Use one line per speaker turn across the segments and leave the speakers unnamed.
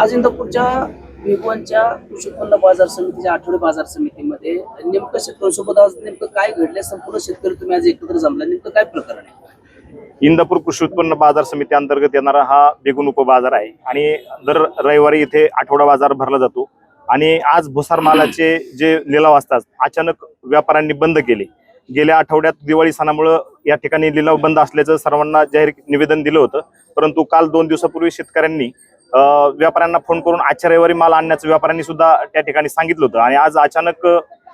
आज इंदापूरच्या भिगवणच्या कृषी उत्पन्न बाजार समितीच्या आठवडे बाजार समितीमध्ये नेमकं शेतकऱ्यांसोबत आज नेमकं काय घडले संपूर्ण शेतकरी तुम्ही आज एकत्र जमला नेमकं काय प्रकरण आहे?
इंदापूर कृषी उत्पन्न बाजार समिती अंतर्गत येणारा हा बेगुन उपबाजार आहे. आणि दर रविवारी इथे आठवडा बाजार भरला जातो. आणि आज भुसार मालाचे जे लिलाव असतात अचानक व्यापाऱ्यांनी बंद केले. गेल्या आठवड्यात दिवाळी सणामुळं या ठिकाणी लिलाव बंद असल्याचं सर्वांना जाहीर निवेदन दिलं होतं. परंतु काल दोन दिवसापूर्वी शेतकऱ्यांनी व्यापाऱ्यांना फोन करून आजच्या रविवारी माल आणण्याचं व्यापाऱ्यांनी सुद्धा त्या ठिकाणी सांगितलं होतं. आणि आज अचानक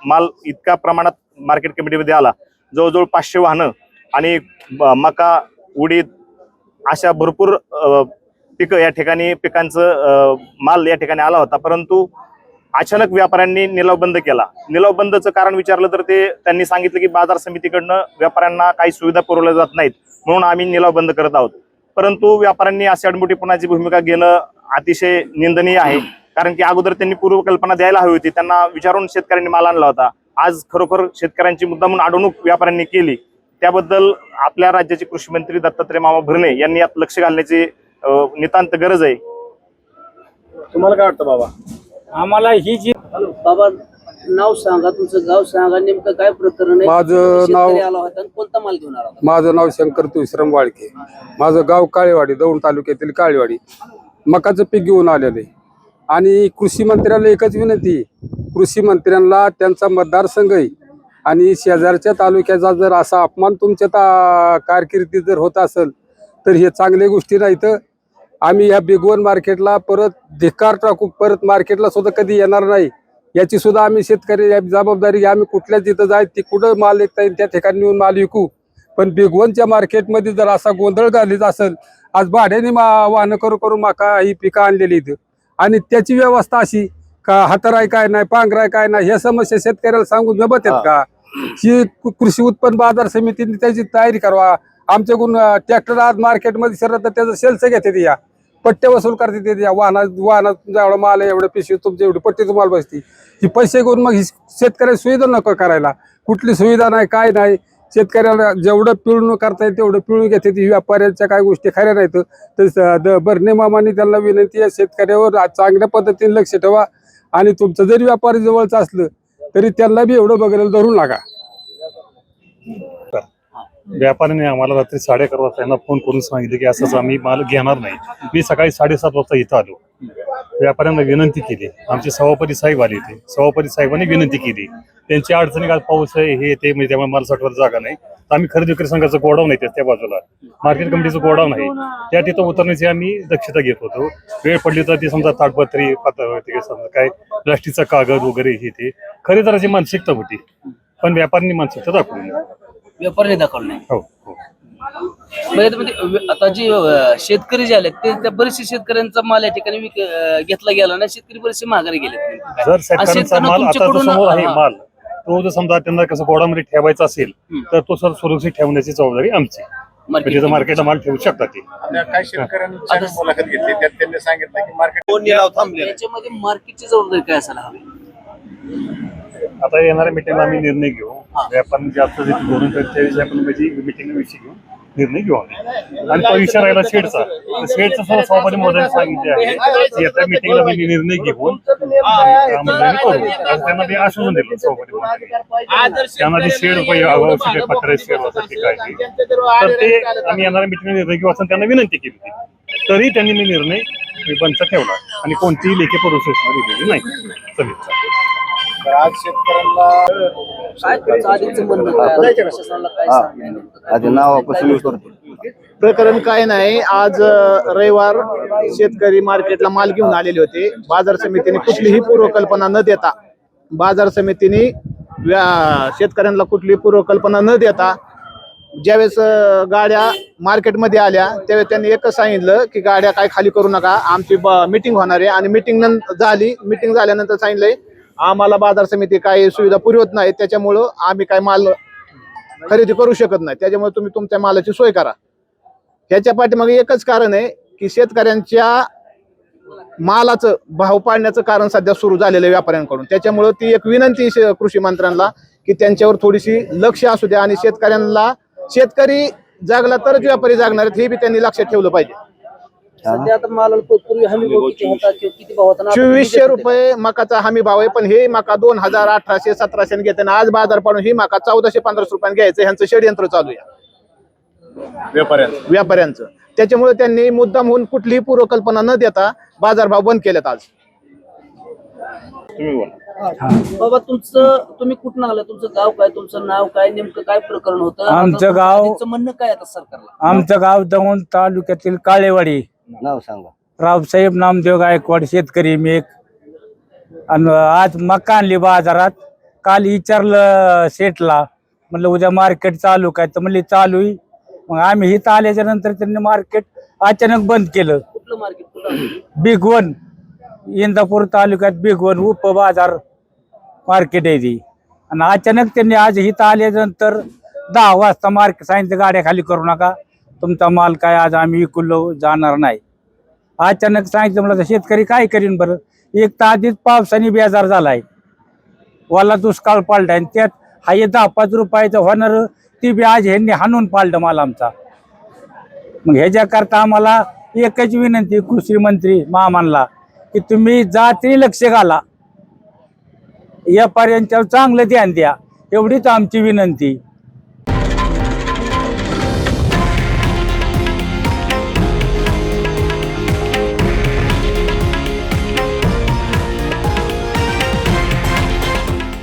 माल इतक्या प्रमाणात मार्केट कमिटीमध्ये आला. जवळजवळ पाचशे वाहनं आणि मका उडीद अशा भरपूर पिकं या ठिकाणी पिकांचं माल या ठिकाणी आला होता. परंतु अचानक व्यापाऱ्यांनी निलाव बंद केला. निलाव बंदचं कारण विचारलं तर ते त्यांनी सांगितलं की बाजार समितीकडनं व्यापाऱ्यांना काही सुविधा पुरवल्या जात नाहीत. म्हणून आम्ही निलाव बंद करत आहोत. परंतु व्यापाऱ्यांनी अशी अडमुठीपणाची भूमिका घेणं अतिशय निंदनीय आहे. कारण की अगोदर त्यांनी पूर्वकल्पना द्यायला हवी होती. त्यांना विचारून शेतकऱ्यांनी माल आणला होता. आज खरोखर शेतकऱ्यांची मुद्दामून अडवणूक व्यापाऱ्यांनी केली. त्याबद्दल आपल्या राज्याचे कृषी मंत्री दत्तात्रय मामा भरणे यांनी यात लक्ष घालण्याची नितांत गरज आहे.
तुम्हाला काय वाटतं बाबा?
आम्हाला ही जी
बाबा नाव सांगा तुमचं गाव सांगा नेमकं काय प्रकरण आहे?
माझं
शेतकरी
नाव-
आला होता आणि कोणता माल घेऊन आला होता?
माझं नाव शंकर तुळशीराम वाळके. माझं गाव काळेवाडी दौंड तालुक्यातील काळेवाडी. मकाचं पीक घेऊन आलेले. आणि कृषी मंत्र्याला एकच विनंती आहे. कृषी मंत्र्यांना त्यांचा मतदारसंघ आहे आणि शेजारच्या तालुक्याचा जर असा अपमान तुमच्या ता कारकिर्दीत जर होत असेल तर हे चांगल्या गोष्टी नाहीत. आम्ही या बिगवन मार्केटला परत धिक्कार टाकू परत मार्केटला सुद्धा कधी येणार नाही. याची सुद्धा आम्ही शेतकरी जबाबदारी आम्ही कुठल्या तिथं जाय ती कुठं माल विकता येईल त्या ठिकाणी येऊन माल विकू. पण बिगवनच्या मार्केटमध्ये जर असा गोंधळ घालीत असेल आज भाड्याने मा वाहनं करू करू माका ही पिकं आणलेली इथं. आणि त्याची व्यवस्था अशी का हातराय काय नाही पांघराय काय नाही ह्या समस्या शेतकऱ्याला सांगून जमत आहेत का? ही कृषी उत्पन्न बाजार समितीने त्याची तयारी करावा. आमच्याकडून ट्रॅक्टर आज मार्केटमध्ये सरत तर त्याचं सेल्स घेते या. पट्टे वसूल करते ते या वाहनात वाहनात तुमचा एवढा माल आहे एवढं पिशवी तुमची एवढी पट्टी तुम्हाला बसती. ही पैसे घेऊन मग ही शेतकऱ्याला सुविधा नको करायला. कुठली सुविधा नाही काय नाही. शेतकऱ्याला जेवढं पिळून करता येईल तेवढं पिळून घेते ती. व्यापाऱ्यांच्या काही गोष्टी खऱ्या नाहीत. तर द- बर्ने मामाने त्यांना विनंती आहे शेतकऱ्यावर चांगल्या पद्धतीने लक्ष ठेवा. आणि तुमचं जरी व्यापारी जवळचं असलं तरी त्यांना बी एवढं बघायला धरून नका
व्यापाऱ्याने आम्हाला रात्री साडे अकरा वाजता यांना फोन करून सांगितले की असंच आम्ही माल घेणार नाही. मी सकाळी साडेसात वाजता इथं आलो. व्यापाऱ्यांना विनंती केली. आमचे सभापती साहेब आले होते सभापती साहेबांनी विनंती केली. त्यांची अडचणी काल पाऊस आहे हे ते म्हणजे त्यामुळे माल साठवायला जागा नाही. तर आम्ही खरेदी विक्री संघाचं गोडाऊन आहे त्या- बाजूला. मार्केट कमिटीचं गोडाऊन आहे. त्या तिथं उतरण्याची आम्ही दक्षता घेत होतो. वेळ पडली तर ती समजा ताडपत्री पातळ समजा काय प्लास्टिकचा कागद वगैरे हे ते. खरेदीदाराची मानसिकता होती. पण व्यापाऱ्यांनी मानसिकता दाखवली.
व्यापारी दाखवलं नाही.
हो हो.
म्हणजे आता जे अं, शेतकरी जे आले ते त्या बरेचसे शेतकऱ्यांचा माल या ठिकाणी विक- अं, घेतला गेला ना शेतकरी बरेचसे माघारी गेले
जर शेतकऱ्यांचा माल आता जो समोर आहे माल तो जर समजा त्यांना कसं गोडामध्ये ठेवायचा असेल तर तो सर सुरक्षित ठेवण्याची जबाबदारी आमची. म्हणजे जर मार्केटला माल ठेवू शकतात ते.
आपल्या काही शेतकऱ्यांची आम्ही मुलाखत घेतली त्यात त्यांनी सांगितलं की मार्केट दोन निलाव थांबले
याच्यामध्ये मार्केटची जबाबदारी काय असायला हवी?
आता येणाऱ्या मिटिंगला आम्ही निर्णय घेऊ. व्यापारी जास्त जे धोरण करेल त्याविषयी आपण म्हणजे मिटिंग विषयी घेऊन निर्णय घेऊ आम्ही. आणि तो विषय राहिला शेडचा शेडचा सर्व सभापती मोदय सांगितले आहे. की येत्या मिटिंगला मी निर्णय घेऊन करू. त्यांना ते आश्वासन दिलं सभापती. त्यांना ते शेड आवश्यक आहे पत्र शेड वगैरे ते काय. तर ते आम्ही येणाऱ्या मिटिंगला निर्णय घेऊ असं त्यांना विनंती केली होती. तरी त्यांनी मी निर्णय बंच ठेवला. आणि कोणतीही लेखी प्रोसेस दिलेली नाही. समितीचा
तर आज शेतकऱ्यांना?
आधी नावापासून करतो.
प्रकरण काय नाही आज रविवार शेतकरी मार्केटला माल घेऊन आलेले होते. बाजार समितीने कुठलीही पूर्वकल्पना न देता बाजार समितीने व्या- शेतकऱ्यांना कुठलीही पूर्वकल्पना न देता ज्यावेळेस गाड्या मार्केटमध्ये आल्या त्यावेळेस त्यांनी एकच सांगितलं की गाड्या काय खाली करू नका आमची मिटिंग होणार आहे. आणि मिटिंग झाली मिटिंग झाल्यानंतर सांगितलंय आम्हाला बाजार समिती काही सुविधा पुरवत नाही त्याच्यामुळं आम्ही काय माल खरेदी करू शकत नाही. त्याच्यामुळे तुम्ही तुमच्या मालाची सोय करा. ह्याच्या पाठीमागे एकच कारण आहे की शेतकऱ्यांच्या मालाचं भाव पाडण्याचं कारण सध्या सुरू झालेलं आहे व्यापाऱ्यांकडून. त्याच्यामुळं ती एक विनंती कृषी मंत्र्यांना की त्यांच्यावर थोडीशी लक्ष असू द्या आणि शेतकऱ्यांना शेतकरी जागला तरच व्यापारी जागणार आहेत हे बी त्यांनी लक्षात ठेवलं पाहिजे.
सध्या आता मालाला प- पूर्वी हमी भाव किती होता किंवा किती भाव होता ना आता
चोवीसशे
किती
रुपये. मकाचा हमी भाव आहे पण हे मका दोन हजार अठराशे सतराशे घेते आज बाजार पाडून ही मका चौदाशे पंधराशे रुपयाने घ्यायचं ह्यांचं षडयंत्र चालू आहे. व्यापाऱ्यांचं. त्याच्यामुळे त्यांनी मुद्दाम होऊन कुठलीही पूर्वकल्पना न देता बाजारभाव बंद केलेत आज.
तुम्ही बोला.
बाबा तुमचं तुम्ही कुठून आलं तुमचं गाव काय? तुमचं नाव काय? नेमकं काय प्रकरण होतं?
आमचं
आता
गाव-
म्हणणं काय आता सरकारला?
आमचं गाव दौंड तालुक्यातील काळेवाडी.
नाव सांगा.
रावसाहेब नामदेव गायकवाड शेतकरी मी एक. आणि आज मका आणली बाजारात. काल विचारलं सेटला म्हणलं उद्या मार्केट चालू काय? तर म्हणले चालू आहे. मग आम्ही इथं आल्याच्यानंतर त्यांनी मार्केट अचानक बंद केलं.
कुठलं मार्केट
बिग वन इंदापूर तालुक्यात बिग वन उप बाजार मार्केट आहे ती. आणि अचानक त्यांनी आज इथं आल्यानंतर दहा वाजता मार्केट सांगितलं गाड्या खाली करू नका. तुमचा माल काय आज आम्ही विकुलो जाणार नाही. अचानक सांगितलं मला शेतकरी काय करीन बरं? एक तर आधीच पावसाने बेजार झालाय. वाला दुष्काळ पाळला आणि त्यात हा हे दहा पाच रुपयाचं होणार ती बी आज ह्यांनी हाणून पाळलं माल आमचा. मग ह्याच्याकरता आम्हाला एकच विनंती कृषी मंत्री महामानला की तुम्ही जाती लक्ष घाला. या पर्यंत चांगलं ध्यान द्या. एवढीच आमची विनंती.